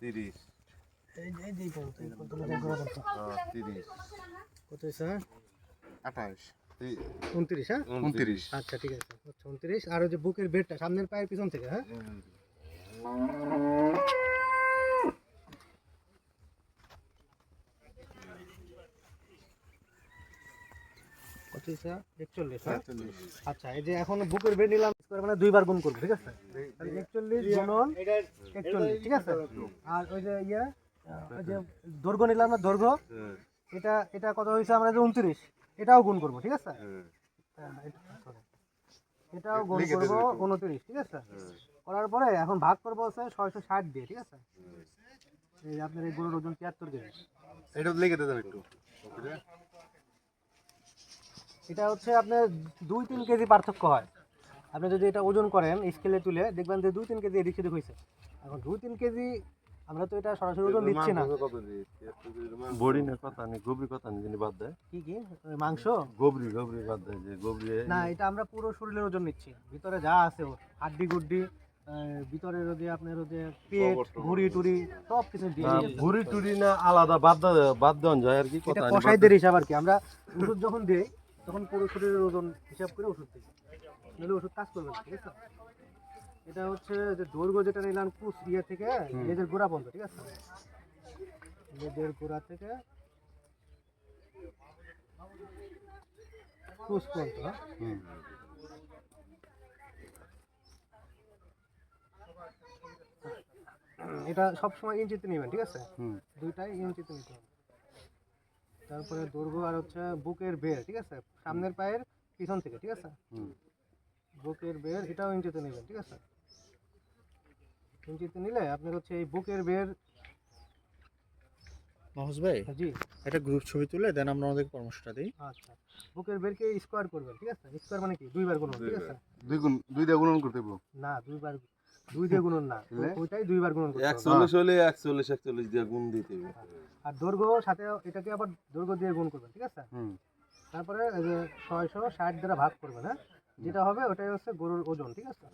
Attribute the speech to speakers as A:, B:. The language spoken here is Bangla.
A: তিরিশ। হ্যাঁ,
B: কত হ্যাঁ?
A: আঠাশ
B: উনত্রিশ হ্যাঁ?
A: উনত্রিশ।
B: আচ্ছা ঠিক আছে। আচ্ছা উনত্রিশ। আর ওই যে বুকের বেডটা সামনের পায়ের পিছন থেকে হ্যাঁ? কত হয়েছে একচল্লিশ হ্যাঁ? আচ্ছা এই যে এখন বুকের বেড নিলাম করে মানে দুইবার গুণ করব ঠিক আছে? একচল্লিশ একচল্লিশ ঠিক আছে? আর ওই যে ইয়ে ওই যে দৈর্ঘ্য নিলাম না দৈর্ঘ্য? এটা এটা কত হয়েছে আমরা যে উনত্রিশ? এটাও গুণ করব ঠিক আছে? হ্যাঁ। এটাও গুণ করব উনত্রিশ ঠিক আছে? করার পরে এখন ভাগ করব হচ্ছে ছয়শো ষাট দিয়ে ঠিক আছে? এই যে আপনার এই গরুর ওজন তিয়াত্তর কেজি
A: এটা লিখে দেবেন একটু।
B: এটা হচ্ছে আপনার দুই তিন কেজি পার্থক্য হয়। আপনি যদি এটা ওজন করেন স্কেলে তুলে দেখবেন যে দুই তিন কেজি এদিক সেদিক হয়েছে। এখন দুই তিন কেজি আমরা তো এটা সরাসরি ওজন দিচ্ছি না।
C: বড়ি না কথা নেই গবরি কথা নেই যিনি বাদ দেয়।
B: কি কি? মাংস?
C: গবরি গবরি বাদ দেয় যে গবরি
B: না এটা আমরা পুরো শরীরের ওজন নিচ্ছি। ভিতরে যা আছে হাড্ডি গুড্ডি ভিতরে যদি আপনার যে পেট ঘুড়ি টুড়ি সব কিছু দিয়ে।
C: ভুড়ি টুড়ি না আলাদা বাদ বাদ দেওয়া যায় আর কি
B: এটা
C: কথা
B: কষাইদের হিসাব আর কি। আমরা ওষুধ যখন দিই তখন পুরো শরীরের ওজন হিসাব করে ওষুধ দিই। নাহলে ওষুধ কাজ করবে না ঠিক আছে? এটা হচ্ছে যে দৈর্ঘ্য যেটা নিলাম কুচ ইয়ে থেকে লেজের গোড়া পর্যন্ত ঠিক আছে? লেজের গোড়া থেকে কুচ পর্যন্ত হ্যাঁ? এটা সবসময় ইঞ্চিতে নেবেন ঠিক আছে?
C: হুম।
B: দুইটাই ইঞ্চিতে নিতে হবে। তারপরে দৈর্ঘ্য আর হচ্ছে বুকের বের ঠিক আছে? সামনের পায়ের পিছন থেকে ঠিক আছে? বুকের বের এটাও ইঞ্চিতে নেবেন ঠিক আছে? ইঞ্চিতে নিলে আপনার হচ্ছে এই বুকের বের
D: মহস ভাই
B: জি।
D: একটা গ্রুপ ছবি তুলে দেন আমরা আমাদের পরামর্শটা দিই।
B: আচ্ছা। বুকের বেরকে স্কোয়ার করবেন ঠিক আছে? স্কোয়ার মানে কি? দুইবার গুণন ঠিক আছে?
A: দুই গুণ দুই দিয়ে গুণন করতে হবে
B: না দুইবার দুই দিয়ে গুণন না। ওইটাই দুইবার গুণন করতে হবে।
C: একচল্লিশ হলে একচল্লিশ একচল্লিশ দিয়ে গুণ দিতে হবে।
B: আর দৈর্ঘ্য সাথে এটাকে আবার দৈর্ঘ্য দিয়ে গুণ করবেন ঠিক আছে?
C: হুম।
B: তারপরে এই যে ছয়শো ষাট দ্বারা ভাগ করবেন হ্যাঁ? যেটা হবে ওটাই হচ্ছে গরুর ওজন ঠিক আছে?